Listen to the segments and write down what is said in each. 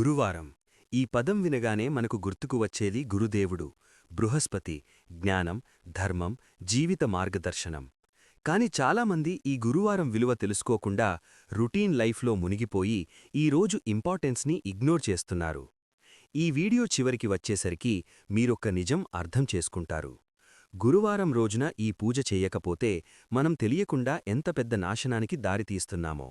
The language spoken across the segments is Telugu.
గురువారం. ఈ పదం వినగానే మనకు గుర్తుకు వచ్చేది గురుదేవుడు బృహస్పతి జ్ఞానం ధర్మం జీవిత మార్గదర్శనం. కాని చాలామంది ఈ గురువారం విలువ తెలుసుకోకుండా రుటీన్ లైఫ్లో మునిగిపోయి ఈరోజు ఇంపార్టెన్స్ని ఇగ్నోర్ చేస్తున్నారు. ఈ వీడియో చివరికి వచ్చేసరికి మీరొక్క నిజం అర్థం చేసుకుంటారు. గురువారం రోజున ఈ పూజ చెయ్యకపోతే మనం తెలియకుండా ఎంత పెద్ద నాశనానికి దారితీస్తున్నామో.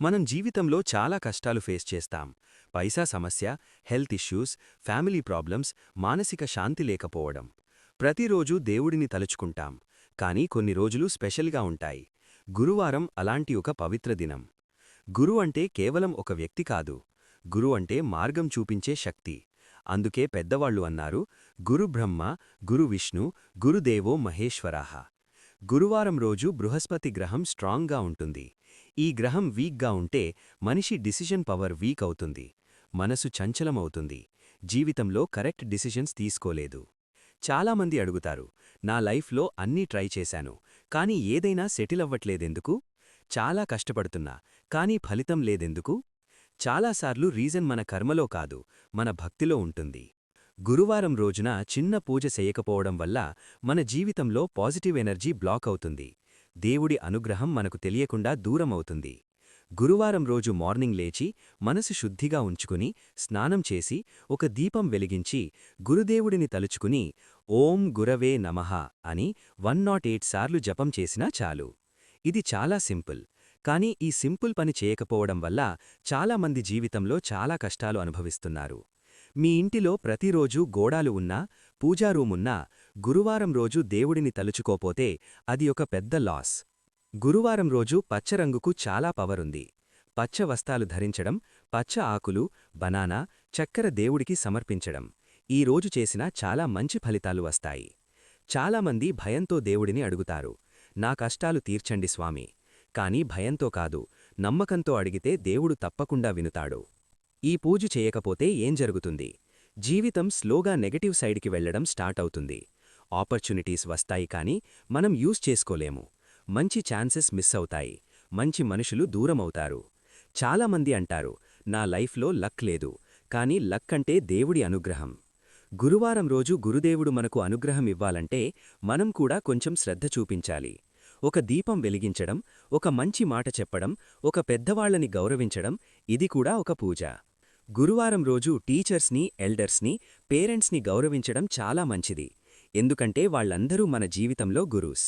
మనం జీవితంలో చాలా కష్టాలు ఫేస్ చేస్తాం. పైసా సమస్య హెల్త్ ఇష్యూస్ ఫ్యామిలీ ప్రాబ్లమ్స్ మానసిక శాంతి లేకపోవడం. ప్రతిరోజూ దేవుడిని తలుచుకుంటాం. కానీ కొన్ని రోజులు స్పెషల్గా ఉంటాయి. గురువారం అలాంటి ఒక పవిత్ర దినం. గురు అంటే కేవలం ఒక వ్యక్తి కాదు. గురు అంటే మార్గం చూపించే శక్తి. అందుకే పెద్దవాళ్ళు అన్నారు గురు బ్రహ్మ గురు విష్ణు గురుదేవో మహేశ్వరాహ. గురువారం రోజు బృహస్పతి గ్రహం స్ట్రాంగ్గా ఉంటుంది. ఈ గ్రహం వీక్గా ఉంటే మనిషి డిసిషన్ పవర్ వీక్ అవుతుంది. మనసు చంచలమవుతుంది. జీవితంలో కరెక్ట్ డిసిషన్స్ తీసుకోలేదు. చాలామంది అడుగుతారు నా లైఫ్లో అన్నీ ట్రై చేశాను కానీ ఏదైనా సెటిల్ అవ్వట్లేదెందుకు? చాలా కష్టపడుతున్నా కానీ ఫలితం లేదెందుకు? చాలాసార్లు రీజన్ మన కర్మలో కాదు మన భక్తిలో ఉంటుంది. గురువారం రోజున చిన్న పూజ చేయకపోవడం వల్ల మన జీవితంలో పాజిటివ్ ఎనర్జీ బ్లాక్ అవుతుంది. దేవుడి అనుగ్రహం మనకు తెలియకుండా దూరమవుతుంది గురువారం రోజు మార్నింగ్ లేచి మనసు శుద్ధిగా ఉంచుకుని స్నానం చేసి ఒక దీపం వెలిగించి గురుదేవుడిని తలుచుకుని ఓం గురవే నమః అని వన్ నాట్ ఎయిట్ సార్లు జపం చేసినా చాలు. ఇది చాలా సింపుల్. కానీ ఈ సింపుల్ పని చేయకపోవడం వల్ల చాలామంది జీవితంలో చాలా కష్టాలు అనుభవిస్తున్నారు. మీ ఇంటిలో ప్రతిరోజూ గోడాలు ఉన్నా పూజారూమున్నా గురువారం రోజు దేవుడిని తలుచుకోపోతే అది ఒక పెద్ద లాస్. గురువారం రోజు పచ్చరంగుకు చాలా పవరుంది పచ్చ వస్తాలు ధరించడం పచ్చ ఆకులు బనానా చక్కెర దేవుడికి సమర్పించడం ఈ రోజు చేసిన చాలా మంచి ఫలితాలు వస్తాయి. చాలామంది భయంతో దేవుడిని అడుగుతారు నా కష్టాలు తీర్చండి స్వామి. కాని భయంతో కాదు నమ్మకంతో అడిగితే దేవుడు తప్పకుండా వినుతాడు. ఈ పూజ చేయకపోతే ఏం జరుగుతుంది? జీవితం స్లోగా నెగటివ్ సైడ్కి వెళ్ళడం స్టార్ట్ అవుతుంది. ఆపర్చునిటీస్ వస్తాయి కానీ మనం యూజ్ చేసుకోలేము. మంచి ఛాన్సెస్ మిస్ అవుతాయి. మంచి మనుషులు దూరమవుతారు. చాలామంది అంటారు నా లైఫ్లో లక్ లేదు. కానీ లక్ అంటే దేవుడి అనుగ్రహం. గురువారం రోజు గురుదేవుడు మనకు అనుగ్రహం ఇవ్వాలంటే మనం కూడా కొంచెం శ్రద్ధ చూపించాలి. ఒక దీపం వెలిగించడం ఒక మంచి మాట చెప్పడం ఒక పెద్దవాళ్ళని గౌరవించడం ఇది కూడా ఒక పూజ. గురువారం రోజు టీచర్స్ని ఎల్డర్స్ని పేరెంట్స్ని గౌరవించడం చాలా మంచిది. ఎందుకంటే వాళ్ళందరూ మన జీవితంలో గురూస్.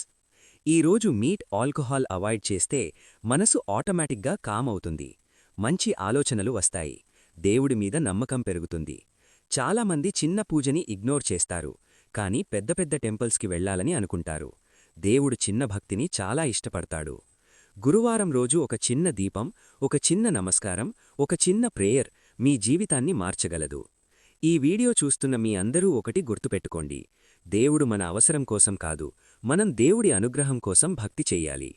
ఈరోజు మీట్ ఆల్కహాల్ అవాయిడ్ చేస్తే మనసు ఆటోమేటిక్గా కామ్ అవుతుంది. మంచి ఆలోచనలు వస్తాయి. దేవుడి మీద నమ్మకం పెరుగుతుంది. చాలామంది చిన్న పూజని ఇగ్నోర్ చేస్తారు. కాని పెద్ద పెద్ద టెంపుల్స్కి వెళ్ళాలని అనుకుంటారు. దేవుడు చిన్న భక్తిని చాలా ఇష్టపడతాడు. గురువారం రోజు ఒక చిన్న దీపం ఒక చిన్న నమస్కారం ఒక చిన్న ప్రేయర్ మీ జీవితాన్ని మార్చగలదు. ఈ వీడియో చూస్తున్న మీ అందరూ ఒకటి గుర్తుపెట్టుకోండి. దేవుడు మన అవసరం కోసం కాదు మనం దేవుడి అనుగ్రహం కోసం భక్తి చెయ్యాలి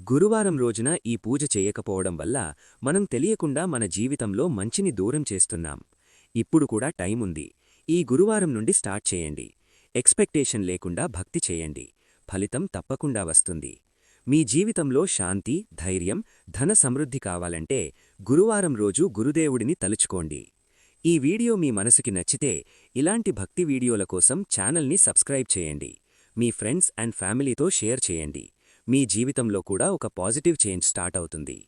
గురువారం రోజున ఈ పూజ చేయకపోవడం వల్ల మనం తెలియకుండా మన జీవితంలో మంచిని దూరం చేస్తున్నాం. ఇప్పుడు కూడా టైముంది ఈ గురువారం నుండి స్టార్ట్ చేయండి. ఎక్స్పెక్టేషన్ లేకుండా భక్తి చేయండి. ఫలితం తప్పకుండా వస్తుంది. మీ జీవితంలో శాంతి ధైర్యం ధన సమృద్ధి కావాలంటే గురువారం రోజు గురుదేవుడిని తలుచుకోండి. ఈ వీడియో మీ మనసుకి నచ్చితే ఇలాంటి భక్తి వీడియోల కోసం ఛానల్ని సబ్స్క్రైబ్ చేయండి. మీ ఫ్రెండ్స్ అండ్ ఫ్యామిలీతో షేర్ చేయండి. మీ జీవితంలో కూడా ఒక పాజిటివ్ చేంజ్ స్టార్ట్ అవుతుంది.